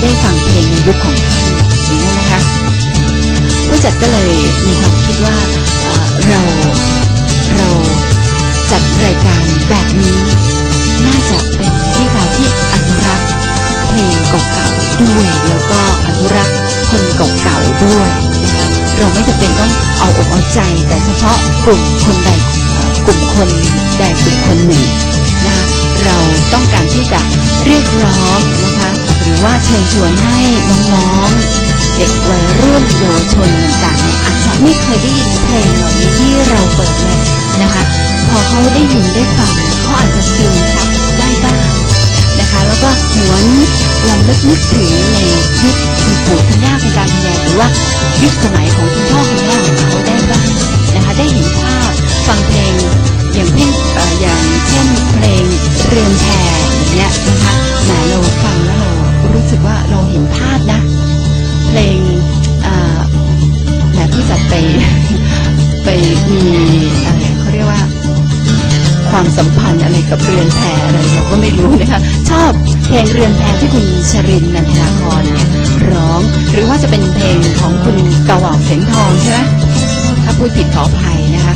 ได้ฟังเพลงในยุคของท่านอย่างนี้นะคะผู้จัดก็เลยมีความคิดว่าเราเราจัดรายการแบบนี้ น่าจะเป็นที่เราที่อนุรักษ์เพลงเก่าๆด้วย แล้วก็อนุรักษ์คนเก่าๆด้วยนะคะเราไม่จำเป็นต้องเอาอกเอาใจ แต่เฉพาะกลุ่มคนใดกลุ่มคนใดกลุ่มคนหนึ่งนะคะเราต้องการที่จะเรียกร้องนะคะ รือว่าเชิญชวนให้น้องๆเด็กวัยรุ่นเยาวชนต่างๆอาจจะไม่เคยได้ยินเพลงเหล่านี้ที่เราเปิดเลยนะคะ พอเขาได้ยินได้ฟังเขาอาจจะซึมซับได้บ้างนะคะ แล้วก็หวนลำลึกนึกถึงในยุคคุณปู่คุณย่าคุณตาคุณยายหรือว่ายุคสมัยของคุณพ่อคุณแม่ของเขาได้บ้างนะคะได้เห็นภาพฟังเพลงอย่างเช่นเอ่ออย่างเช่นเพลงเรือนแพอย่างเงี้ยนะคะแหมเราฟัง สึกว่าเราเห็นภาพนะ เพลงอ่อแหมผู้จัดไปไปมีอะไรเขาเรียกว่า ความสัมพันธ์อะไรกับเรือนแพอะไรเราก็ไม่รู้นะคะชอบเพลงเรือนแพที่คุณชรินนันทนาครเนี่ยร้อง หรือว่าจะเป็นเพลงของคุณกาวาเสียงทองใช่ไหมถ้าพูดผิดขออภัยนะคะ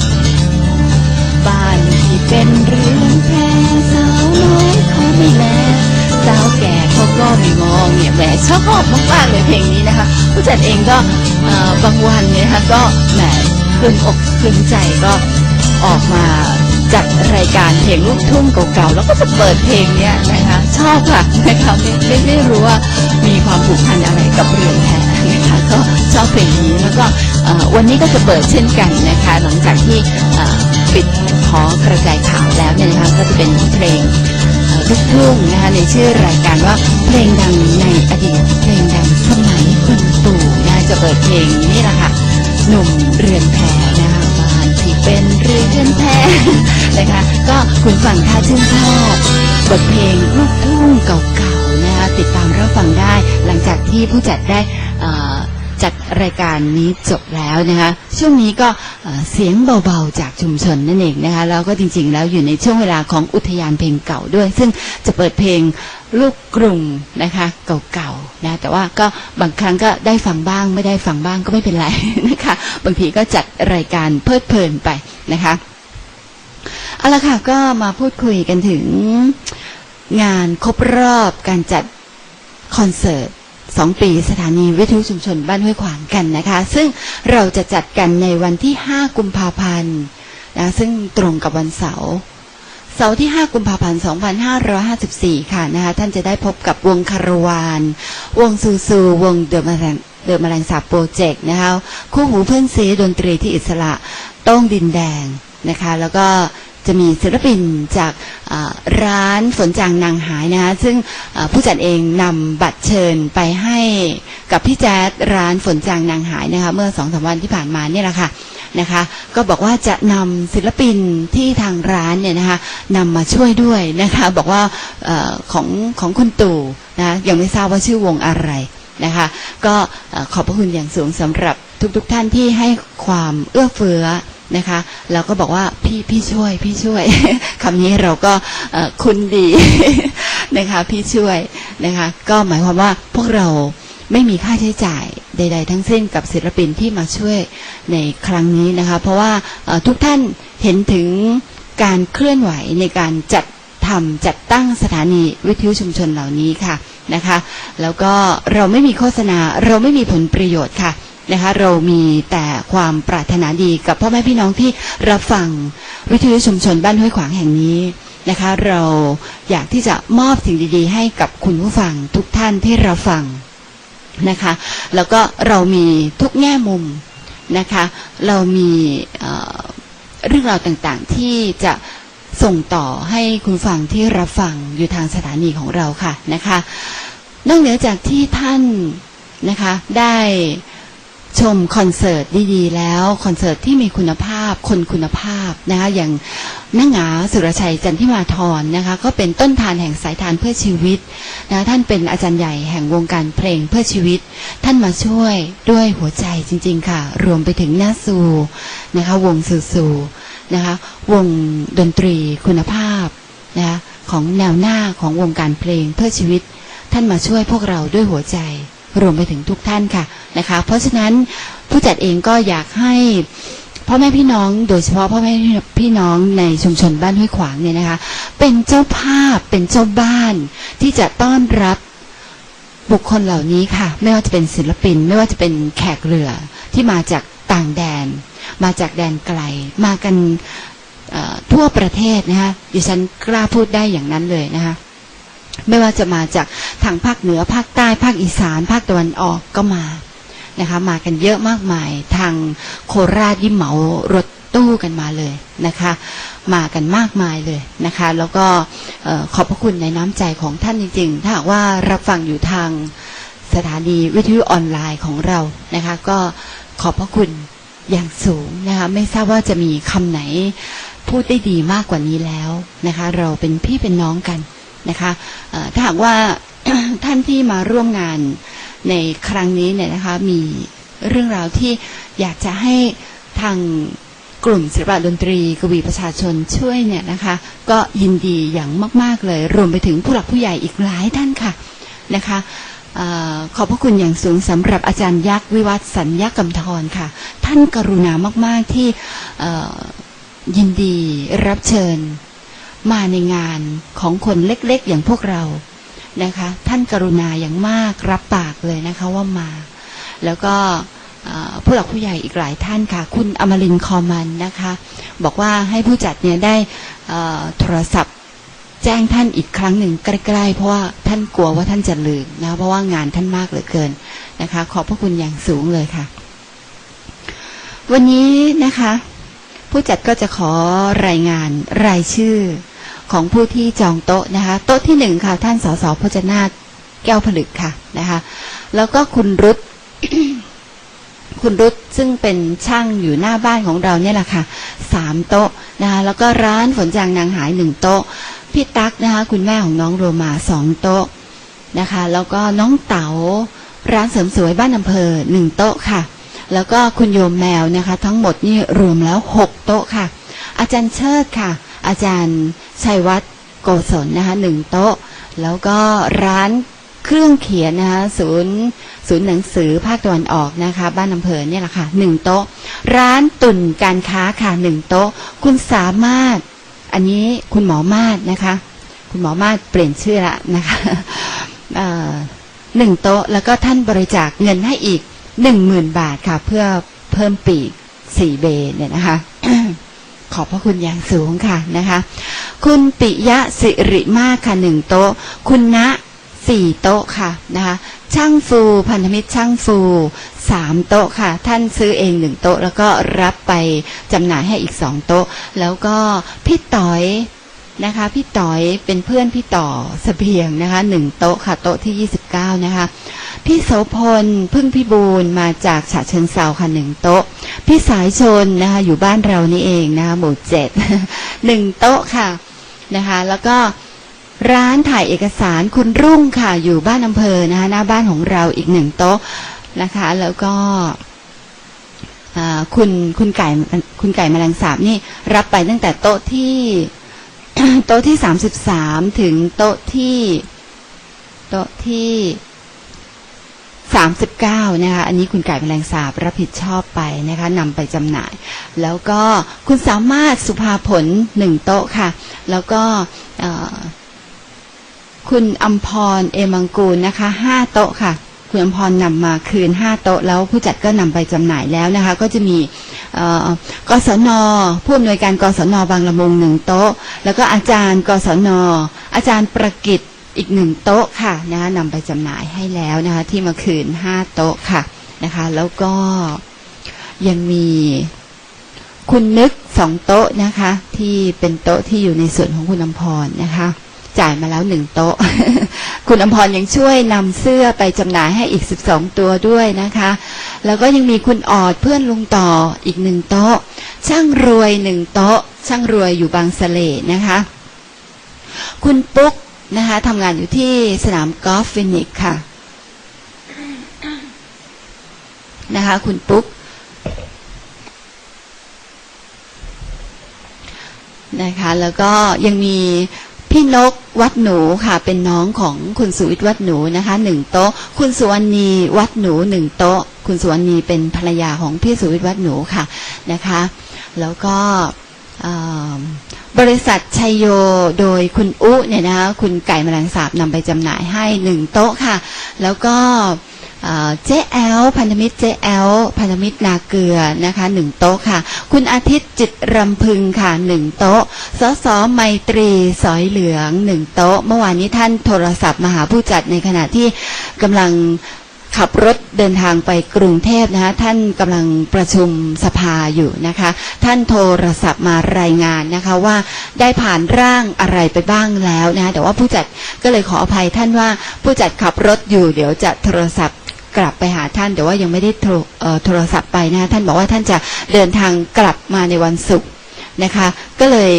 บ้านที่เป็นเรือนแพสาวน้อยเขาไม่แล สาวแก่เขาก็ไม่มองเนี่ยแหมชอบมากๆเลยเพลงนี้นะคะผู้จัดเองก็บางวันเนี่ยนะคะก็แหมคลึงอกคลึงใจก็ออกมาจัดรายการเพลงลูกทุ่งเก่าๆแล้วก็จะเปิดเพลงเนี้ยนะคะชอบค่ะนะคะไม่ไม่ไม่รู้ว่ามีความผูกพันอะไรกับเรือนแพนะคะก็ชอบเพลงนี้แล้วก็วันนี้ก็จะเปิดเช่นกันนะคะหลังจากที่ปิดขอกระจายข่าวแล้วเนี่ยนะคะก็จะเป็นเพลง ลูกทุ่งนะคะในชื่อรายการว่าเพลงดังในอดีตเพลงดังสมัยคุณตู่นะจะเปิดเพลงนี่แหละค่ะหนุ่มเรือนแพนะคะบ้านที่เป็นเรือนแพนะคะก็คุณฟังถ้าชื่นชอบบทเพลงลูกทุ่งเก่าๆนะคะติดตามรับฟังได้ หลังจากที่ผู้จัดได้ จัดรายการนี้จบแล้วนะคะ ช่วงนี้ก็เอ่อเสียงเบาๆจากชุมชนนั่นเองนะคะ แล้วก็จริงๆแล้วอยู่ในช่วงเวลาของอุทยานเพลงเก่าด้วย ซึ่งจะเปิดเพลงลูกกรุงนะคะเก่าๆนะแต่ว่าก็บางครั้งก็ได้ฟังบ้างไม่ได้ฟังบ้างก็ไม่เป็นไรนะคะ บางทีก็จัดรายการเพลิดเพลินไปนะคะเอาละค่ะก็มาพูดคุยกันถึงงานครบรอบการจัดคอนเสิร์ต สองปีสถานีวิทยุชุมชนบ้านห้วยขวางกันนะคะ ซึ่งเราจะจัดกันในวันที่ 5 กุมภาพันธ์นะซึ่งตรงกับวันเสาร์เสาร์ที่ 5 กุมภาพันธ์ 2554 ค่ะนะคะท่านจะได้พบกับวงคารวาน วงซูซู วงเดอะแมลงเดอะแมลงสาบโปรเจกต์นะคะคู่หูเพื่อนซีดนตรีที่อิสระ ต้องดินแดงนะคะ แล้วก็ จะมีศิลปินจากร้านฝนจางนางหายนะคะซึ่งผู้จัดเองนำบัตรเชิญไปให้กับพี่แจ๊ดร้านฝนจางนางหายนะคะเมื่อสองสามวันที่ผ่านมาเนี่ยแหละค่ะนะคะก็บอกว่าจะนำศิลปินที่ทางร้านเนี่ยนะคะนำมาช่วยด้วยนะคะบอกว่าออของของคุณตู่นะยังไม่ทราบว่าชื่อวงอะไรนะคะก็ขอบพระคุณอย่างสูงสำหรับทุกๆทท่านที่ให้ความเอื้อเฟื้อ นะคะแล้วก็บอกว่าพี่พี่ช่วยพี่ช่วยคำนี้เราก็คุณดีนะคะพี่ช่วยนะคะ ก็หมายความว่าพวกเราไม่มีค่าใช้จ่ายใด ๆ ทั้งสิ้นกับศิลปินที่มาช่วยในครั้งนี้นะคะ เพราะว่าทุกท่านเห็นถึงการเคลื่อนไหวในการจัดทำจัดตั้งสถานีวิทยุชุมชนเหล่านี้ค่ะนะคะ แล้วก็เราไม่มีโฆษณาเราไม่มีผลประโยชน์ค่ะ นะคะเรามีแต่ความปรารถนาดีกับพ่อแม่พี่น้องที่รับฟังวิทยุชุมชนบ้านห้วยขวางแห่งนี้นะคะ เราอยากที่จะมอบสิ่งดีๆ ให้กับคุณผู้ฟังทุกท่านที่เราฟังนะคะ แล้วก็เรามีทุกแง่มุมนะคะ เรามีเอ่อเรื่องราวต่างๆที่จะส่งต่อให้คุณฟังที่รับฟังอยู่ทางสถานีของเราค่ะนะคะ นอกเหนือจากที่ท่านนะคะได้ ชมคอนเสิร์ตดีๆแล้ว คอนเสิร์ตที่มีคุณภาพคนคุณภาพนะคะอย่างนังหงาสุรชัยจันทิมาธรนะคะก็เป็นต้นทานแห่งสายทานเพื่อชีวิตนะท่านเป็นอาจารย์ใหญ่แห่งวงการเพลงเพื่อชีวิต ท่านมาช่วยด้วยหัวใจจริง ๆ ค่ะ รวมไปถึงนาซูนะคะวงซูซูนะคะวงดนตรีคุณภาพนะคะของแนวหน้าของวงการเพลงเพื่อชีวิต ท่านมาช่วยพวกเราด้วยหัวใจ รวมไปถึงทุกท่านค่ะนะคะ เพราะฉะนั้นผู้จัดเองก็อยากให้พ่อแม่พี่น้องโดยเฉพาะพ่อแม่พี่น้องในชุมชนบ้านห้วยขวางเนี่ยนะคะ เป็นเจ้าภาพเป็นเจ้าบ้านที่จะต้อนรับบุคคลเหล่านี้ค่ะ ไม่ว่าจะเป็นศิลปิน ไม่ว่าจะเป็นแขกเรือที่มาจากต่างแดน มาจากแดนไกล มากันทั่วประเทศนะคะดิฉันกล้าพูดได้อย่างนั้นเลยนะคะ ไม่ว่าจะมาจากทางภาคเหนือภาคใต้ภาคอีสาน ภาคตะวันออกก็มานะคะมากันเยอะมากมายทางโคราชยิ่เหมารถตู้กันมาเลยนะคะ มากันมากมายเลยนะคะ แล้วก็เอ่อขอบพระคุณในน้ำใจของท่านจริงๆ ถ้าหากว่ารับฟังอยู่ทางสถานีวิทยุออนไลน์ของเรานะคะ ก็ขอบพระคุณอย่างสูงนะคะไม่ทราบว่าจะมีคำไหนพูดได้ดีมากกว่านี้แล้วนะคะ เราเป็นพี่เป็นน้องกัน นะคะถ้าหากว่าท่านที่มาร่วมงานในครั้งนี้เนี่ยนะคะมีเรื่องราวที่อยากจะให้ทางกลุ่มศิลปะดนตรีกวีประชาชนช่วยเนี่ยนะคะ ก็ยินดีอย่างมาก ๆ เลย รวมไปถึงผู้หลักผู้ใหญ่อีกหลายท่านค่ะนะคะออขอบพระคุณอย่างสูงสำหรับอาจารย์ยักษ์วิวัฒน์สัญญกรรมทรค่ะ ท่านกรุณามาก ๆ ที่ยินดีรับเชิญ มาในงานของคนเล็กๆ อย่างพวกเรานะคะ ท่านกรุณาอย่างมากรับปากเลยนะคะว่ามา แล้วก็ผู้หลักผู้ใหญ่อีกหลายท่านค่ะ คุณอมรินคอมันนะคะ บอกว่าให้ผู้จัดเนี่ยได้โทรศัพท์แจ้งท่านอีกครั้งหนึ่งใกล้ๆ เพราะว่าท่านกลัวว่าท่านจะลืมนะเพราะว่างานท่านมากเหลือเกินนะคะ ขอบพระคุณอย่างสูงเลยค่ะ วันนี้นะคะ ผู้จัดก็จะขอรายงานรายชื่อ ของผู้ที่จองโต๊ะนะคะโต๊ะที่หนึ่งค่ะ ท่านสสพจนาถแก้วผลึกค่ะนะคะ แล้วก็คุณรุตคุณรุตซึ่งเป็นช่างอยู่หน้าบ้านของเราเนี่ยแหละค่ะสามโต๊ะนะคะแล้วก็ร้านฝนจางนางหายหนึ่งโต๊ะพี่ตั๊กนะคะ คุณแม่ของน้องโรมาสองโต๊ะนะคะ แล้วก็น้องเต๋าร้านเสริมสวยบ้านอำเภอหนึ่งโต๊ะค่ะ แล้วก็คุณโยมแมวนะคะ ทั้งหมดนี่รวมแล้วหกโต๊ะค่ะ อาจารย์เชิดค่ะ อาจารย์ ชัยวัฒน์โกศลนะคะหนึ่งโต๊ะ แล้วก็ร้านเครื่องเขียนนะคะศูนย์ศูนย์หนังสือภาคตะวันออกนะคะ บ้านอำเภอเนี่ยแหละค่ะหนึ่งโต๊ะ ร้านตุ่นการค้าค่ะหนึ่งโต๊ะ คุณสามารถ อันนี้คุณหมอมาศนะคะ คุณหมอมาศเปลี่ยนชื่อละนะคะหนึ่งโต๊ะ แล้วก็ท่านบริจาคเงินให้อีกหนึ่งหมื่นบาทค่ะ เพื่อเพิ่มปีกสี่เบเนี่ยนะคะ ขอบพระคุณอย่างสูงค่ะนะคะ คุณปิยะสิริมาค่ะหนึ่งโต๊ะ คุณณสี่โต๊ะค่ะนะคะช่างฟูพันธมิตรช่างฟูสามโต๊ะค่ะ ท่านซื้อเองหนึ่งโต๊ะ แล้วก็รับไปจำหน่ายให้อีกสองโต๊ะ แล้วก็พี่ต๋อย นะคะ พี่ต๋อยเป็นเพื่อนพี่ต่อเสบียงนะคะหนึ่งโต๊ะค่ะโต๊ะที่ยี่สิบเก้านะคะ พี่โสพลพึ่งพิบูลมาจากฉะเชิงเซาค่ะหนึ่งโต๊ะ พี่สายชนนะคะอยู่บ้านเรานี่เองนะคะหมู่เจ็ดหนึ่งโต๊ะค่ะนะคะ แล้วก็ร้านถ่ายเอกสารคุณรุ่งค่ะ อยู่บ้านอำเภอนะคะหน้าบ้านของเราอีกหนึ่งโต๊ะนะคะ แล้วก็คุณคุณไก่คุณไก่แมลงสาบนี่รับไปตั้งแต่โต๊ะที่ โต๊ะที่สามสิบสามถึงโต๊ะที่ โต๊ะที่สามสิบเก้านะคะอันนี้คุณไก่แมลงสาบรับผิดชอบไปนะคะนำไปจำหน่าย แล้วก็คุณสามารถสุภาผลหนึ่งโต๊ะค่ะ แล้วก็คุณอัมพรเอมังกูลนะคะห้าโต๊ะค่ะ คุณอัมพรนำมาคืนห้าโต๊ะแล้วผู้จัดก็นำไปจำหน่ายแล้วนะคะ ก็จะมีกศนผู้อำนวยการกศนบางละมุงหนึ่งโต๊ะ แล้วก็อาจารย์กศนอาจารย์ประกิตอีกหนึ่งโต๊ะค่ะนะคะนำไปจำหน่ายให้แล้วนะคะ ที่มาคืนห้าโต๊ะค่ะนะคะ แล้วก็ยังมีคุณนึกสองโต๊ะนะคะ ที่เป็นโต๊ะที่อยู่ในส่วนของคุณอำพรนะคะ จ่ายมาแล้วหนึ่งโต๊ะ คุณอำพรยังช่วยนำเสื้อไปจำหน่ายให้อีกสิบสองตัวด้วยนะคะ แล้วก็ยังมีคุณออดเพื่อนลุงต่ออีกหนึ่งโต๊ะ ช่างรวยหนึ่งโต๊ะ ช่างรวยอยู่บางสะเลนะคะ คุณปุ๊กนะคะทำงานอยู่ที่สนามกอล์ฟฟินิกค่ะนะคะ คุณปุ๊กนะคะ แล้วก็ยังมี พี่นกวัดหนูค่ะ เป็นน้องของคุณสุวิทย์วัดหนูนะคะหนึ่งโต๊ะ คุณสุวรรณีวัดหนูหนึ่งโต๊ะ คุณสุวรรณีเป็นภรรยาของพี่สุวิทย์วัดหนูค่ะนะคะ แล้วก็บริษัทชัยโยโดยคุณอุเนี่ยนะคะคุณไก่แมลงสาบนำไปจำหน่ายให้หนึ่งโต๊ะค่ะ แล้วก็ เจ๊แอลพันธมิตรเจ๊แอลพันธมิตรนาเกลือนะคะหนึ่งโต๊ะค่ะ คุณอาทิตย์จิตรำพึงค่ะหนึ่งโต๊ะสสไมตรีสอยเหลืองหนึ่งโต๊ะ เมื่อวานนี้ท่านโทรศัพท์มาหาผู้จัดในขณะที่กำลังขับรถเดินทางไปกรุงเทพนะคะท่านกำลังประชุมสภาอยู่นะคะ ท่านโทรศัพท์มารายงานนะคะว่าได้ผ่านร่างอะไรไปบ้างแล้วนะะแต่ว่าผู้จัดก็เลยขออภัยท่านว่าผู้จัดขับรถอยู่เดี๋ยวจะโทรศัพท์ กลับไปหาท่าน แต่ว่ายังไม่ได้โทรโทรศัพท์ไปนะคะท่านบอกว่าท่านจะเดินทางกลับมาในวันศุกร์นะคะ ก็เลย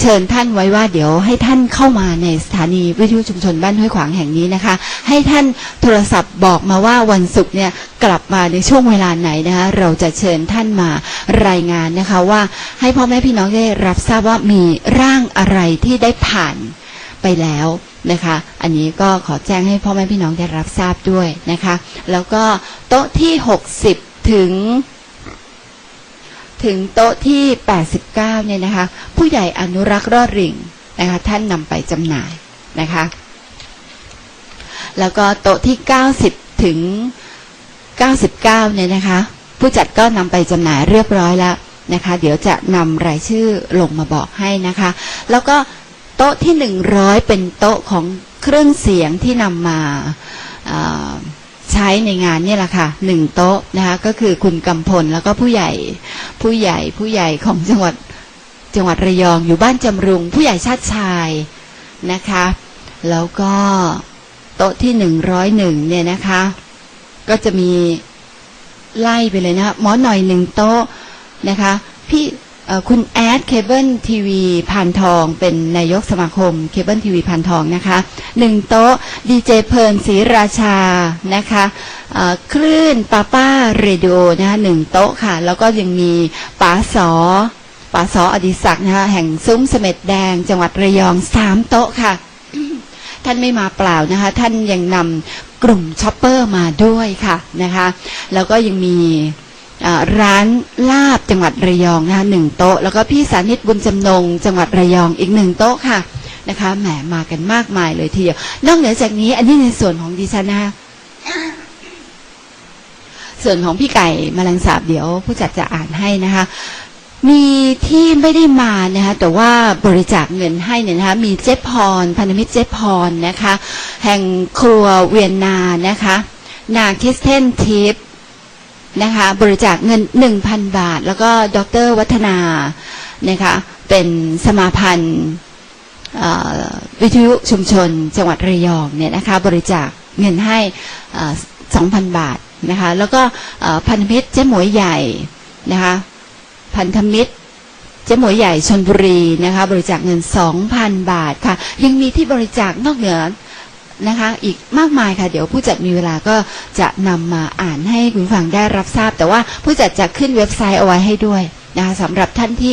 เชิญท่านไว้ว่าเดี๋ยวให้ท่านเข้ามาในสถานีวิทยุชุมชนบ้านห้วยขวางแห่งนี้นะคะ ให้ท่านโทรศัพท์บอกมาว่าวันศุกร์เนี่ยกลับมาในช่วงเวลาไหนนะคะเราจะเชิญท่านมารายงานนะคะว่าให้พ่อแม่พี่น้องได้รับทราบว่ามีร่างอะไรที่ได้ผ่านไปแล้ว นะคะ อันนี้ก็ขอแจ้งให้พ่อแม่พี่น้องได้รับทราบด้วยนะคะ แล้วก็โต๊ะที่ 60 ถึง ถึงโต๊ะที่ 89 เนี่ยนะคะ ผู้ใหญ่อนุรักษ์รอดริ่งนะคะ ท่านนำไปจำหน่ายนะคะ แล้วก็โต๊ะที่ 90 ถึง 99 เนี่ยนะคะ ผู้จัดก็นำไปจำหน่ายเรียบร้อยแล้วนะคะ เดี๋ยวจะนำรายชื่อลงมาบอกให้นะคะ แล้วก็ โต๊ะที่100เป็นโต๊ะของเครื่องเสียงที่นำมาใช้ในงานเนี่ยแหละค่ะหนึ่งโต๊ะนะคะก็คือคุณกำพลแล้วก็ผู้ใหญ่ผู้ใหญ่ผู้ใหญ่ของจังหวัดจังหวัดระยองอยู่บ้านจำรุง ผู้ใหญ่ชาติชายนะคะ แล้วก็โต๊ะที่หนึ่งร้อยหนึ่งเนี่ยนะคะ ก็จะมีไล่ไปเลยนะคะหมอหน่อยหนึ่งโต๊ะนะคะ พี่ คุณแอดเคเบิลทีวีพานทอง เป็นนายกสมาคมเคเบิลทีวีพานทองนะคะหนึ่งโต๊ะดีเจเพลินศรีราชานะคะคลื่นป้าป้าเรดิโอนะคะหนึ่งโต๊ะค่ะ แล้วก็ยังมีป๋าสอป๋าสออดิศักนะคะแห่งซุ้มเสม็ดแดงจังหวัดระยองสามโต๊ะค่ะ ท่านไม่มาเปล่านะคะ ท่านยังนำกลุ่มช็อปเปอร์มาด้วยค่ะนะคะ แล้วก็ยังมี ร้านลาบจังหวัดระยองนะคะหนึ่งโต๊ะ แล้วก็พี่สานิตบุญจำนง จังหวัดระยองอีกหนึ่งโต๊ะค่ะนะคะแหมมากันมากมายเลยทีเดียวนอกเหนือจากนี้ อันนี้ในส่วนของดิฉันนะคะส่วนของพี่ไก่แมลังสาบเดี๋ยวผู้จัดจะอ่านให้นะคะ มีที่ไม่ได้มานะคะแต่ว่าบริจาคเงินให้เนี่ยนะคะมีเจ๊พรพันธมิตรเจ๊พรนะคะ แห่งครัวเวียนนานะคะ นาคิสเทนทิป นะคะ บริจาคเงิน1,000บาท แล้วก็ดรวัฒนานะคะเป็นสมาพันธ์วิทยุชุมชน จังหวัดระยองเนี่ยนะคะ บริจาคเงินให้เอ่อ2,000บาทนะคะ แล้วก็พันธมิตรเจ๊หมวยใหญ่นะคะพันธมิตรเจ๊หมวยใหญ่ชนบุรีนะคะ บริจาคเงิน2,000บาทค่ะ ยังมีที่บริจาคนอกเหนือ นะคะ อีกมากมายค่ะ เดี๋ยวผู้จัดมีเวลาก็จะนำมาอ่านให้คุณฟังได้รับทราบ แต่ว่าผู้จัดจะขึ้นเว็บไซต์เอาไว้ให้ด้วยนะคะสำหรับท่านที่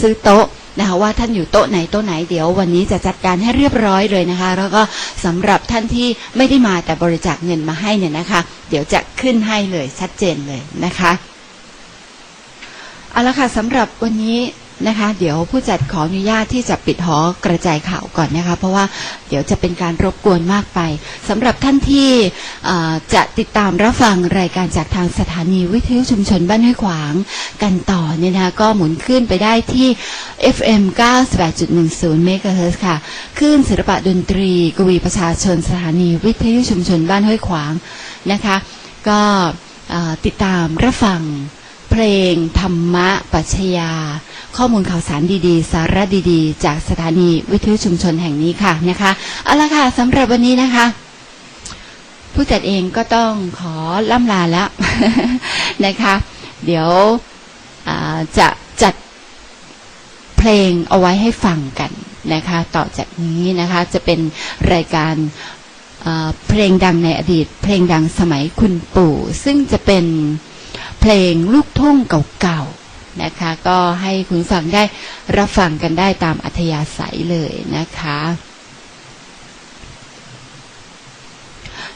ซื้อโต๊ะนะคะว่าท่านอยู่โต๊ะไหนโต๊ะไหนเดี๋ยววันนี้จะจัดการให้เรียบร้อยเลยนะคะ แล้วก็สำหรับท่านที่ไม่ได้มาแต่บริจาคเงินมาให้เนี่ยนะคะ เดี๋ยวจะขึ้นให้เลยชัดเจนเลยนะคะเอาละค่ะสำหรับวันนี้ นะคะ เดี๋ยวผู้จัดขออนุญาตที่จะปิดหอกระจายข่าวก่อนนะคะ เพราะว่าเดี๋ยวจะเป็นการรบกวนมากไปสำหรับท่านที่จะติดตามรับฟังรายการจากทางสถานีวิทยุชุมชนบ้านห้วยขวาง กันต่อเนี่ยนะคะก็หมุนขึ้นไปได้ที่ FM 98.10 MHz ค่ะคลื่นศิลปะดนตรี กวีประชาชนสถานีวิทยุชุมชนบ้านห้วยขวางนะคะ ก็ติดตามรับฟัง เพลง ธรรมะปัชญา ข้อมูลข่าวสารดีๆ สาระดีๆ จากสถานีวิทยุชุมชนแห่งนี้ค่ะนะคะเอาละค่ะสำหรับวันนี้นะคะ ผู้จัดเองก็ต้องขอล่ำลาแล้วนะคะ เดี๋ยวจะจัดเพลงเอาไว้ให้ฟังกันนะคะ ต่อจากนี้นะคะจะเป็นรายการเพลงดังในอดีต เพลงดังสมัยคุณปู่ ซึ่งจะเป็น เพลงลูกทุ่งเก่าๆนะคะ ก็ให้คุณฟังได้รับฟังกันได้ตามอัธยาศัยเลยนะคะ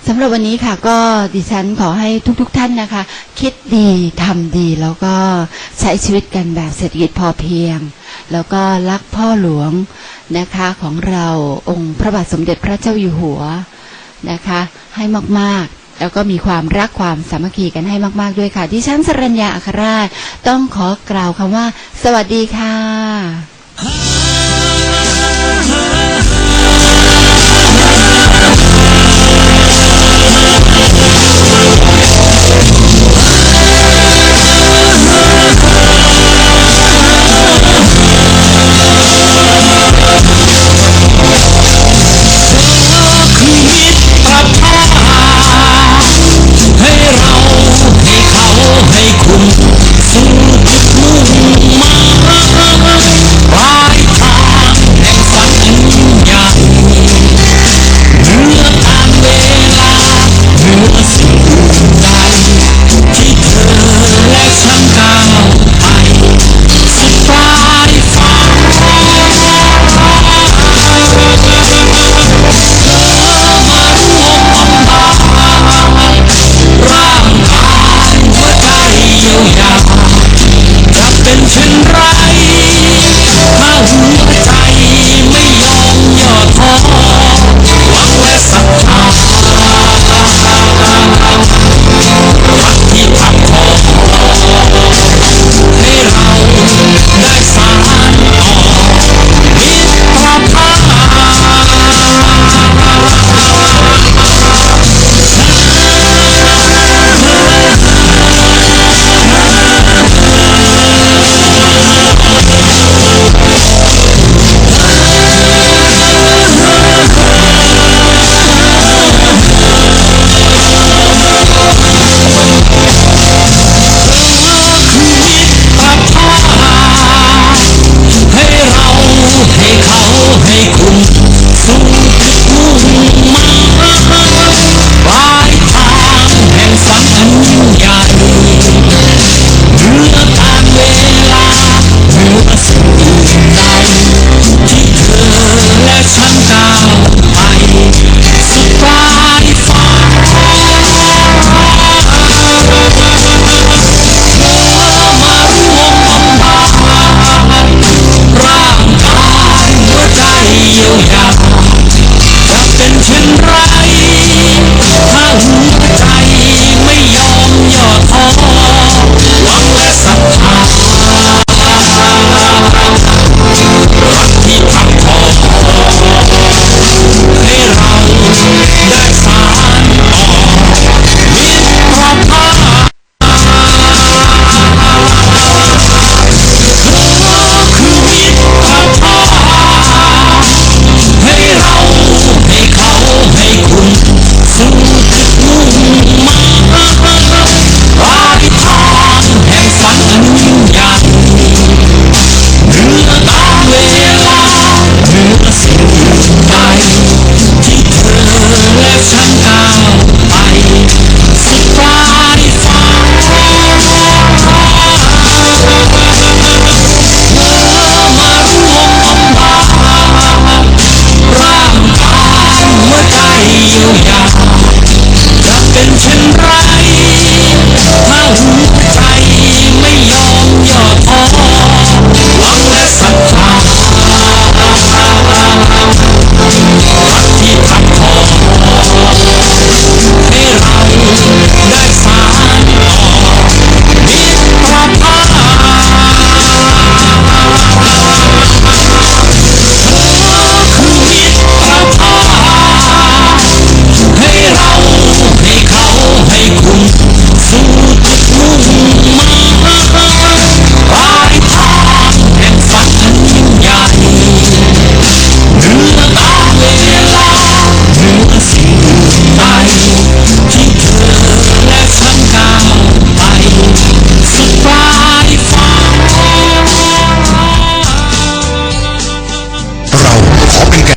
สำหรับวันนี้ค่ะก็ดิฉันขอให้ทุกๆทท่านนะคะ คิดดีทำดีแล้วก็ใช้ชีวิตกันแบบเศรษฐกิจพอเพียง แล้วก็รักพ่อหลวงนะคะของเราองค์พระบาทสมเด็จพระเจ้าอยู่หัวนะคะ ให้มากๆ แล้วก็มีความรักความสามัคคีกันให้มาก ๆ ด้วยค่ะดิฉันสรัญญาอัครราช ต้องขอกล่าวคำว่า สวัสดีค่ะ